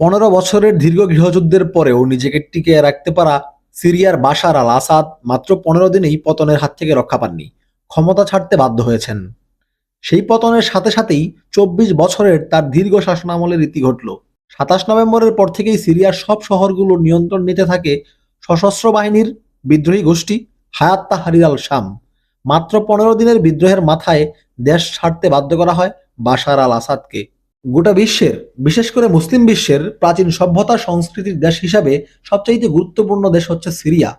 পনেরো বছরের দীর্ঘ গৃহযুদ্ধের পরেও নিজেকে টিকে রাখতে পারা সিরিয়ার বাশার আল আসাদ মাত্র পনেরো দিনেই পতনের হাত থেকে রক্ষা পাননি, ক্ষমতা ছাড়তে বাধ্য হয়েছেন। সেই পতনের সাথে সাথেই চব্বিশ বছরের তার দীর্ঘ শাসনামলের রীতি ঘটল। সাতাশ নভেম্বরের পর থেকেই সিরিয়ার সব শহরগুলো নিয়ন্ত্রণ নিতে থাকে সশস্ত্র বাহিনীর বিদ্রোহী গোষ্ঠী হায়াত তাহারির আল শাম। মাত্র পনেরো দিনের বিদ্রোহের মাথায় দেশ ছাড়তে বাধ্য করা হয় বাশার আল আসাদকে। গোটা বিশ্বের, বিশেষ করে মুসলিম বিশ্বের প্রাচীন সভ্যতা সংস্কৃতির দেশ হিসাবে সবচাইতে গুরুত্বপূর্ণ দেশ হচ্ছে সিরিয়া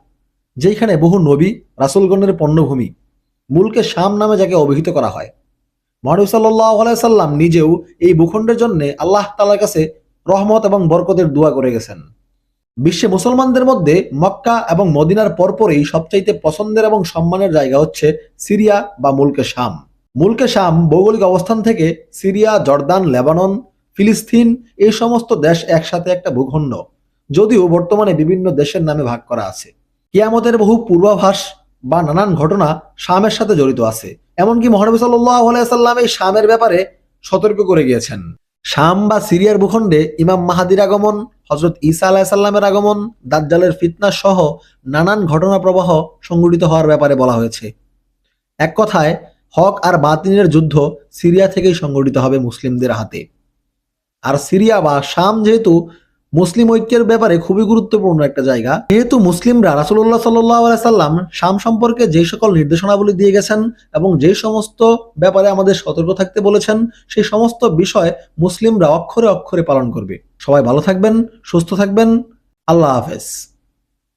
যেখানে বহু নবী রাসুলগণের পণ্যভূমি, মূলকে শাম নামে যাকে অভিহিত করা হয়। মহানবী সাল্লাহ সাল্লাম নিজেও এই ভূখণ্ডের জন্য আল্লাহ তালার কাছে রহমত এবং বরকতের দোয়া করে গেছেন। বিশ্বে মুসলমানদের মধ্যে মক্কা এবং মদিনার পরপরই সবচাইতে পছন্দের এবং সম্মানের জায়গা হচ্ছে সিরিয়া বা মুলকে শাম। মুলকে শাম ভৌগোলিক অবস্থান থেকে সিরিয়া, জর্দান, লেবানন, ফিলিস্তিন, এই সমস্ত দেশ একসাথে একটা ভূখণ্ড, যদিও বর্তমানে বিভিন্ন দেশের নামে ভাগ করা আছে। কিয়ামতের বহু পূর্বাভাস বা নানান ঘটনা শামের সাথে জড়িত আছে। এমনকি মহানবী সাল্লাহ সাল্লাম এই শামের ব্যাপারে সতর্ক করে গিয়েছেন। শাম বা সিরিয়ার ভূখণ্ডে ইমাম মাহাদির আগমন হজরত ঈসা আলাহিসাল্লামের আগমন, দাজ্জালের ফিতনা সহ নানান ঘটনা প্রবাহ সংঘটিত হওয়ার ব্যাপারে বলা হয়েছে। এক কথায় হক আর বাতিনের যুদ্ধ সিরিয়া থেকেই সংগঠিত হবে মুসলিমদের হাতে। আর সিরিয়া বা শাম যেহেতু মুসলিম ঐক্যের ব্যাপারে খুবই গুরুত্বপূর্ণ একটা জায়গা, যেহেতু মুসলিমরা রাসুল্লাহ সাল্লাহ সাল্লাম শাম সম্পর্কে যে সকল নির্দেশনাবলী দিয়ে গেছেন এবং যে সমস্ত ব্যাপারে আমাদের সতর্ক থাকতে বলেছেন, সেই সমস্ত বিষয় মুসলিমরা অক্ষরে অক্ষরে পালন করবে। সবাই ভালো থাকবেন, সুস্থ থাকবেন। আল্লাহ হাফেজ।